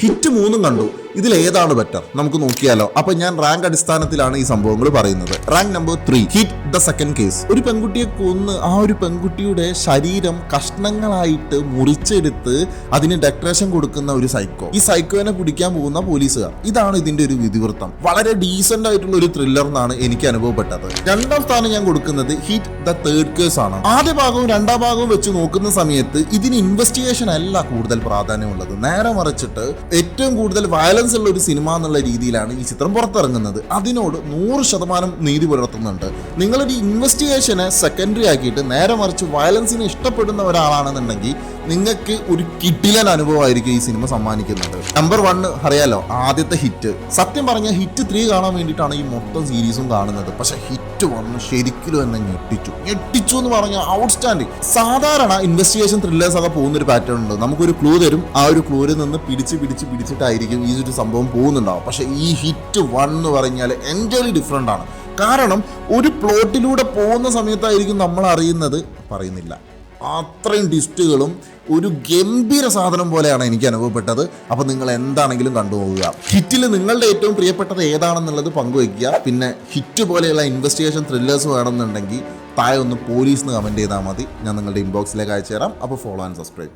Hit മൂന്നും കണ്ടു. ഇതിൽ ഏതാണ് ബെറ്റർ നമുക്ക് നോക്കിയാലോ. അപ്പൊ ഞാൻ റാങ്ക് അടിസ്ഥാനത്തിലാണ് ഈ സംഭവങ്ങൾ പറയുന്നത്. Rank number three hit the second case ഒരു പെൺകുട്ടിയെ കൊന്ന് ആ ഒരു പെൺകുട്ടിയുടെ ശരീരം കഷ്ണങ്ങളായിട്ട് മുറിച്ചെടുത്ത് അതിന് ഡെക്കറേഷൻ കൊടുക്കുന്ന ഒരു സൈക്കോ ഈ സൈക്കോനെ പിടിക്കാൻ പോകുന്ന പോലീസുകാർ. ഇതാണ് ഇതിന്റെ ഒരു വിധിവൃത്തം. വളരെ ഡീസന്റ് ആയിട്ടുള്ള ഒരു ത്രില്ലർ എന്നാണ് എനിക്ക് അനുഭവപ്പെട്ടത്. രണ്ടാം സ്ഥാനം ഞാൻ കൊടുക്കുന്നത് ഹിറ്റ് ദ തേർഡ് കേസ് ആണ്. ആദ്യ ഭാഗവും രണ്ടാം ഭാഗവും വെച്ച് നോക്കുന്ന സമയത്ത് ഇതിന് ഇൻവെസ്റ്റിഗേഷൻ അല്ല കൂടുതൽ പ്രാധാന്യമുള്ളത്. നേരെ മറിച്ചിട്ട് ഏറ്റവും കൂടുതൽ വയലൻസ് ഉള്ള ഒരു സിനിമ എന്നുള്ള രീതിയിലാണ് ഈ ചിത്രം പുറത്തിറങ്ങുന്നത്. അതിനോട് നൂറ് ശതമാനം നീതി പുലർത്തുന്നുണ്ട്. നിങ്ങളൊരു ഇൻവെസ്റ്റിഗേഷനെ സെക്കൻഡറി ആക്കിയിട്ട് നേരെ മറിച്ച് വയലൻസിനെ ഇഷ്ടപ്പെടുന്ന ഒരാളാണെന്നുണ്ടെങ്കിൽ നിങ്ങൾക്ക് ഒരു കിട്ടിലൻ അനുഭവമായിരിക്കും ഈ സിനിമ സമ്മാനിക്കുന്നത്. നമ്പർ വൺ അറിയാലോ ആദ്യത്തെ ഹിറ്റ് സത്യം പറഞ്ഞ ഹിറ്റ് ത്രീ കാണാൻ വേണ്ടിയിട്ടാണ് ഈ മൊത്തം സീരീസും കാണുന്നത്. പക്ഷെ ഹിറ്റ് വന്ന് ശരിക്കും എന്നെ ഞെട്ടിച്ചു. ഞെട്ടിച്ചു എന്ന് പറഞ്ഞാൽ ഔട്ട്സ്റ്റാൻഡിങ് സാധാരണ ഇൻവെസ്റ്റിഗേഷൻ ത്രില്ലേഴ്സ് ഒക്കെ പോകുന്ന ഒരു പാറ്റേൺ ഉണ്ട്. നമുക്കൊരു ക്ലൂ തരും. ആ ഒരു ക്ലൂരിൽ നിന്ന് പിടിച്ച് പിടിച്ച് പിടിച്ചിട്ടായിരിക്കും ഈ ഒരു സംഭവം പോകുന്നുണ്ടാവും പക്ഷെ ഈ ഹിറ്റ് വൺ എന്ന് പറഞ്ഞാൽ എന്റയർലി ഡിഫറെന്റ് ആണ്. കാരണം ഒരു പ്ലോട്ടിലൂടെ പോകുന്ന സമയത്തായിരിക്കും നമ്മൾ അറിയുന്നത് പറയുന്നില്ല. അത്രയും ട്വിസ്റ്റുകളും ഒരു ഗംഭീര സാധനം പോലെയാണ് എനിക്ക് അനുഭവപ്പെട്ടത്. അപ്പോൾ നിങ്ങൾ എന്താണെങ്കിലും കണ്ടുപോകുക ഹിറ്റിൽ നിങ്ങളുടെ ഏറ്റവും പ്രിയപ്പെട്ടത് ഏതാണെന്നുള്ളത് പങ്കുവയ്ക്കുക. പിന്നെ ഹിറ്റ് പോലെയുള്ള ഇൻവെസ്റ്റിഗേഷൻ ത്രില്ലേഴ്സ് വേണമെന്നുണ്ടെങ്കിൽ താഴെ ഒന്ന് പോലീസ് എന്ന് കമന്റ് ചെയ്താൽ മതി. ഞാൻ നിങ്ങളുടെ ഇൻബോക്സിലേക്ക് അയച്ചു തരാം അപ്പോൾ ഫോളോ ആൻഡ് സബ്സ്ക്രൈബ്